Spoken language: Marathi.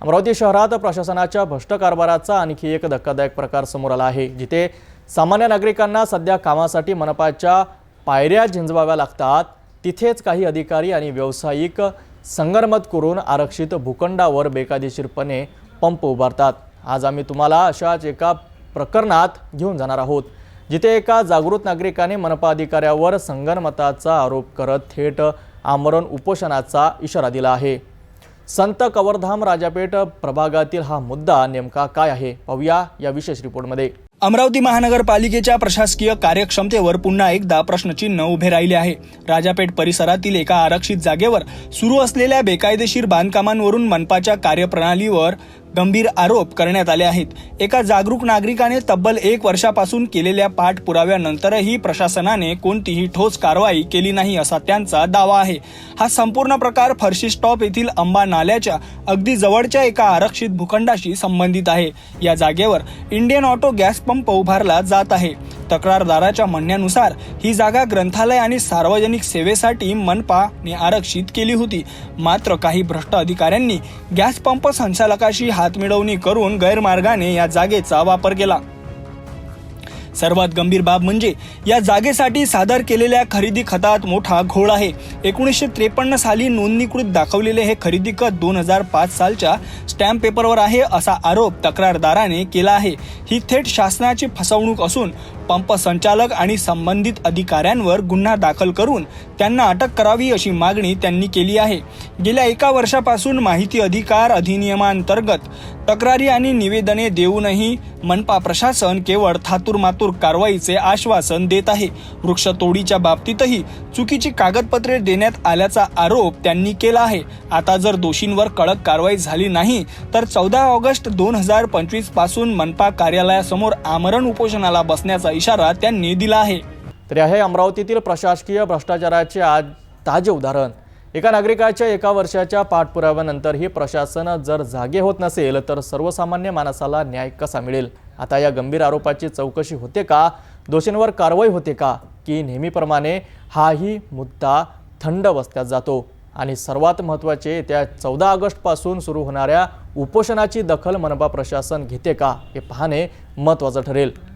अमरावती शहरात प्रशासनाच्या भ्रष्ट कारभाराचा आणखी एक धक्कादायक प्रकार समोर आला आहे जिथे सामान्य नागरिकांना सध्या कामासाठी मनपाच्या पायऱ्या झिंजवाव्या लागतात. तिथेच काही अधिकारी आणि व्यावसायिक संगनमत करून आरक्षित भूखंडावर बेकायदेशीरपणे पंप उभारतात. आज आम्ही तुम्हाला अशाच एका प्रकरणात घेऊन जाणार आहोत जिथे एका जागृत नागरिकाने मनपा अधिकाऱ्यावर संगनमताचा आरोप करत थेट आमरण उपोषणाचा इशारा दिला आहे. संत कवरधाम राजापेठ प्रभागातील हा मुद्दा नेमका काय आहे? पाहूया या विशेष रिपोर्टमध्ये. अमरावती महानगरपालिकेच्या प्रशासकीय कार्यक्षमतेवर पुन्हा एकदा प्रश्नचिन्ह उभे राहिले आहे. राजापेठ परिसरातील एका आरक्षित जागेवर सुरू असलेल्या बेकायदेशीर बांधकामांवरून मनपाच्या कार्यप्रणालीवर गंभीर आरोप करण्यात आले आहेत. एका जागरूक नागरिकाने तब्बल एक वर्षापासून केलेल्या पाठपुराव्यानंतरही प्रशासनाने कोणतीही ठोस कारवाई केली नाही असा त्यांचा दावा आहे. हा संपूर्ण प्रकार फरशी स्टॉप येथील अंबा नाल्याच्या अगदी जवळच्या एका आरक्षित भूखंडाशी संबंधित आहे. या जागेवर इंडियन ऑटो गॅस पंप उभारला जात आहे. तक्रारदाराच्या म्हणण्यानुसार ही जागा ग्रंथालय आणि सार्वजनिक सेवेसाठी मनपाने आरक्षित केली होती. मात्र काही भ्रष्ट अधिकाऱ्यांनी गॅस पंप संचालकाशी हातमिळवणी करून गैरमार्गाने या जागेचा वापर केला. सर्वात गंभीर बाब म्हणजे या जागेसाठी सादर केलेल्या खरेदी खतात मोठा घोळ आहे. एकोणीसशे त्रेपन्न साली नोंदणीकृत दाखवलेले हे खरेदी खत दोन हजार पाच सालच्या स्टॅम्प पेपरवर आहे असा आरोप तक्रारदाराने केला आहे. ही थेट शासनाची फसवणूक असून पंप संचालक आणि संबंधित अधिकाऱ्यांवर गुन्हा दाखल करून त्यांना अटक करावी अशी मागणी त्यांनी केली आहे. गेल्या एका वर्षापासून माहिती अधिकार अधिनियमांतर्गत तक्रारी आणि निवेदने देऊनही मनपा प्रशासन केवळ थातुरमातुर मातूर कारवाईचे आश्वासन देत आहे. वृक्षतोडीच्या बाबतीतही चुकीची कागदपत्रे देण्यात आल्याचा आरोप त्यांनी केला आहे. आता जर दोषींवर कडक कारवाई झाली नाही तर चौदा ऑगस्ट दोन हजार पंचवीसपासून मनपा कार्यालयासमोर आमरण उपोषणाला बसण्याचा इशारा त्यांनी दिला आहे. तरी आहे अमरावतीतील प्रशासकीय भ्रष्टाचाराचे आज ताजे उदाहरण. एका नागरिकाच्या एका वर्षाच्या पाठपुराव्यानंतरही प्रशासन जर जागे होत नसेल तर सर्वसामान्य माणसाला न्याय कसा मिळेल? आता या गंभीर आरोपाची चौकशी होते का? दोषींवर कारवाई होते का? की नेहमीप्रमाणे हाही मुद्दा थंड बसत्यात जातो. आणि सर्वात महत्त्वाचे येत्या चौदा ऑगस्टपासून सुरू होणाऱ्या उपोषणाची दखल मनपा प्रशासन घेते का? हे पाहणे महत्त्वाचं ठरेल.